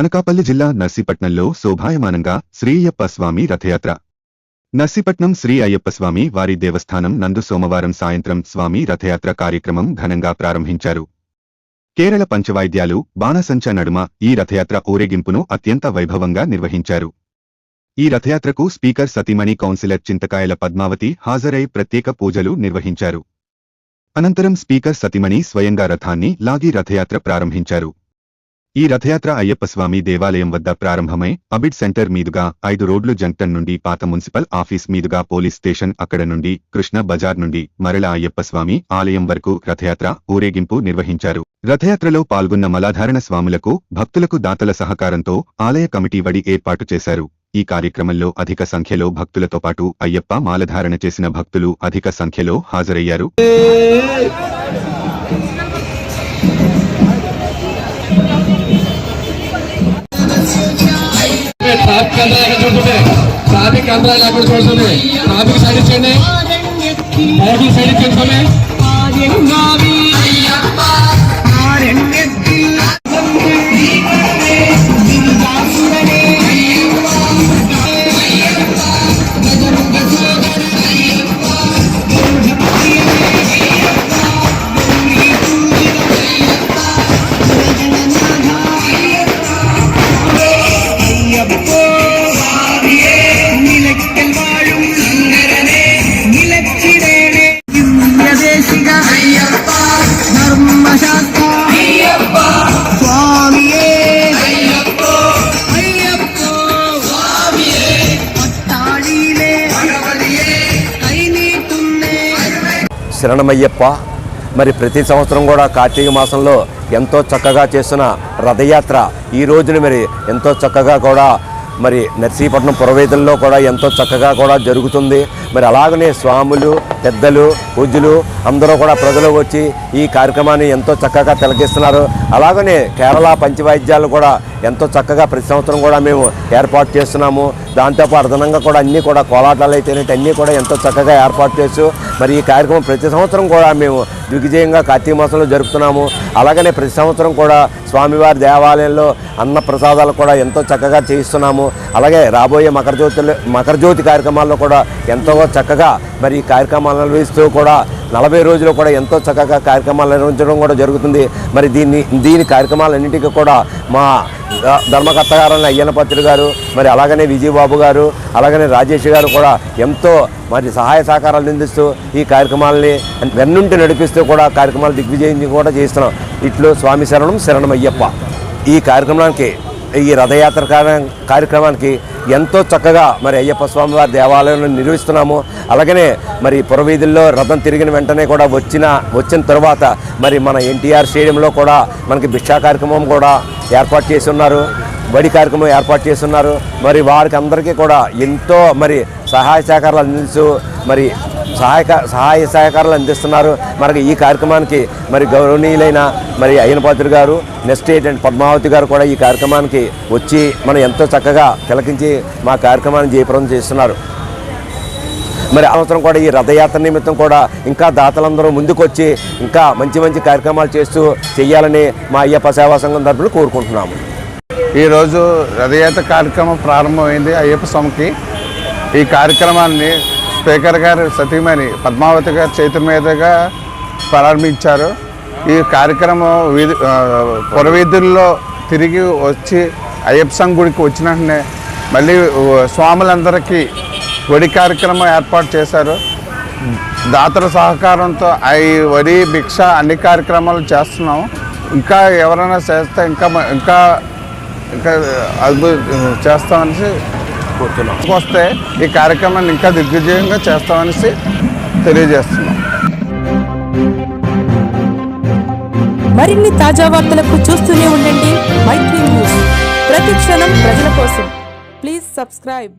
అనకాపల్లి జిల్లా నర్సీపట్నంలో శోభాయమానంగా శ్రీ అయ్యప్ప స్వామి రథయాత్ర. నర్సీపట్నం శ్రీ అయ్యప్ప స్వామి వారి దేవస్థానం నందు సోమవారం సాయంత్రం స్వామి రథయాత్ర కార్యక్రమం ఘనంగా ప్రారంభించారు. కేరళ పంచవాయిద్యాలు బాణసంచ నడుమ ఈ రథయాత్ర ఊరేగింపును అత్యంత వైభవంగా నిర్వహించారు. ఈ రథయాత్రకు స్పీకర్ సతీమణి కౌన్సిలర్ చింతకాయల పద్మావతి హాజరై ప్రత్యేక పూజలు నిర్వహించారు. అనంతరం స్పీకర్ సతిమణి స్వయంగా రథాన్ని లాగి రథయాత్ర ప్రారంభించారు. ఈ రథయాత్ర అయ్యప్పస్వామి దేవాలయం వద్ద ప్రారంభమై అబిడ్ సెంటర్ మీదుగా ఐదు రోడ్లు జంక్టన్ నుండి పాత మున్సిపల్ ఆఫీస్ మీదుగా పోలీస్ స్టేషన్ అక్కడ నుండి కృష్ణ బజార్ నుండి మరల అయ్యప్ప స్వామి ఆలయం వరకు రథయాత్ర ఊరేగింపు నిర్వహించారు. రథయాత్రలో పాల్గొన్న మలాధారణ స్వాములకు భక్తులకు దాతల సహకారంతో ఆలయ కమిటీ వడి ఏర్పాటు చేశారు. ఈ కార్యక్రమంలో అధిక సంఖ్యలో భక్తులతో పాటు అయ్యప్ప మాలధారణ చేసిన భక్తులు అధిక సంఖ్యలో హాజరయ్యారు. ట్రాఫిక్ అంతరాలు ఎక్కడ చూస్తుంటే ట్రాఫిక్ అంతరాలు ఎక్కడ చూస్తుంది. ట్రాఫిక్ సైడ్ ఇచ్చండి ట్రాఫిక్ సైడ్ ఇచ్చండి శరణమయ్యప్ప. మరి ప్రతి సంవత్సరం కూడా కార్తీక మాసంలో ఎంతో చక్కగా చేస్తున్న రథయాత్ర ఈ రోజున మరి ఎంతో చక్కగా కూడా మరి నర్సీపట్నం పురవేదుల్లో కూడా ఎంతో చక్కగా కూడా జరుగుతుంది. మరి అలాగనే స్వాములు పెద్దలు పూజలు అందరూ కూడా ప్రజలు వచ్చి ఈ కార్యక్రమాన్ని ఎంతో చక్కగా తిలకిస్తున్నారు. అలాగనే కేరళ పంచవాయిద్యాలు కూడా ఎంతో చక్కగా ప్రతి సంవత్సరం కూడా మేము ఏర్పాటు చేస్తున్నాము. దాంతోపాటు అదనంగా కూడా అన్నీ కూడా కోలాటాలు అయితేనేటి అన్నీ కూడా ఎంతో చక్కగా ఏర్పాటు చేస్తూ మరి ఈ కార్యక్రమం ప్రతి సంవత్సరం కూడా మేము దిగ్విజయంగా కార్తీక మాసంలో జరుపుతున్నాము. అలాగనే ప్రతి సంవత్సరం కూడా స్వామివారి దేవాలయంలో అన్న ప్రసాదాలు కూడా ఎంతో చక్కగా చేయిస్తున్నాము. అలాగే రాబోయే మకర జ్యోతిలో మకర జ్యోతి కార్యక్రమాల్లో కూడా ఎంతో చక్కగా మరి ఈ కార్యక్రమాలు నిర్వహిస్తూ కూడా నలభై రోజులు కూడా ఎంతో చక్కగా కార్యక్రమాలు నిర్వహించడం కూడా జరుగుతుంది. మరి దీన్ని దీని కార్యక్రమాలన్నింటికీ కూడా మా ధర్మకర్త గారైన అయ్యనపత్రి గారు మరి అలాగనే విజయబాబు గారు అలాగనే రాజేష్ గారు కూడా ఎంతో మరి సహాయ సహకారాలు అందిస్తూ ఈ కార్యక్రమాలని వెన్నుంటి నడిపిస్తూ కూడా కార్యక్రమాలు దిగ్విజయం కూడా చేస్తున్నాం. ఇట్లు స్వామి శరణం శరణం అయ్యప్ప ఈ కార్యక్రమానికి ఈ రథయాత్ర కార్య- కార్యక్రమానికి ఎంతో చక్కగా మరి అయ్యప్ప స్వామి వారి దేవాలయంలో నిర్వహిస్తున్నాము. అలాగనే మరి పురవీధుల్లో రథం తిరిగిన వెంటనే కూడా వచ్చిన వచ్చిన తర్వాత మరి మన ఎన్టీఆర్ స్టేడియంలో కూడా మనకి భిక్షా కార్యక్రమం కూడా ఏర్పాటు చేసి ఉన్నారు. బడి కార్యక్రమం ఏర్పాటు చేస్తున్నారు మరి వారికి అందరికీ కూడా ఎంతో మరి సహాయ సహకారాలు అందించు మరి సహాయక సహాయ సహకారాలు అందిస్తున్నారు. మనకి ఈ కార్యక్రమానికి మరి గౌరవనీయులైన మరి అయ్యనపాత్రి గారు నెక్స్ట్ అండ్ పద్మావతి గారు కూడా ఈ కార్యక్రమానికి వచ్చి మనం ఎంతో చక్కగా తిలకించి మా కార్యక్రమాన్ని జయప్రదం చేస్తున్నారు. మరి అవసరం కూడా ఈ రథయాత్ర నిమిత్తం కూడా ఇంకా దాతలందరూ ముందుకొచ్చి ఇంకా మంచి మంచి కార్యక్రమాలు చేస్తూ చేయాలని మా అయ్యప్ప సేవా సంఘం తరఫున కోరుకుంటున్నాము. ఈరోజు రథయాత్ర కార్యక్రమం ప్రారంభమైంది అయ్యప్ప స్వామికి. ఈ కార్యక్రమాన్ని స్పీకర్ గారు సతీమణి పద్మావతి గారు చేతి మీదుగా ప్రారంభించారు. ఈ కార్యక్రమం వీధి పురవీధుల్లో తిరిగి వచ్చి అయ్యప్ప గుడికి వచ్చిన వెంటనే మళ్ళీ స్వాములందరికీ వడి కార్యక్రమం ఏర్పాటు చేశారు. దాతల సహకారంతో ఈ వడి భిక్ష అన్ని కార్యక్రమాలు చేస్తున్నాం. ఇంకా ఎవరైనా చేస్తే ఇంకా ఇంకా ఇంకా అద్భుత చేస్తామనేసి కోరుతున్నాం. వస్తే ఈ కార్యక్రమాన్ని ఇంకా దిగ్విజయంగా చేస్తామనేసి తెలియజేస్తున్నాం. మరిన్ని తాజా వార్తలకు చూస్తూనే ఉండండి మైత్రి న్యూస్. ప్రతి క్షణం ప్రజల కోసం. Please subscribe.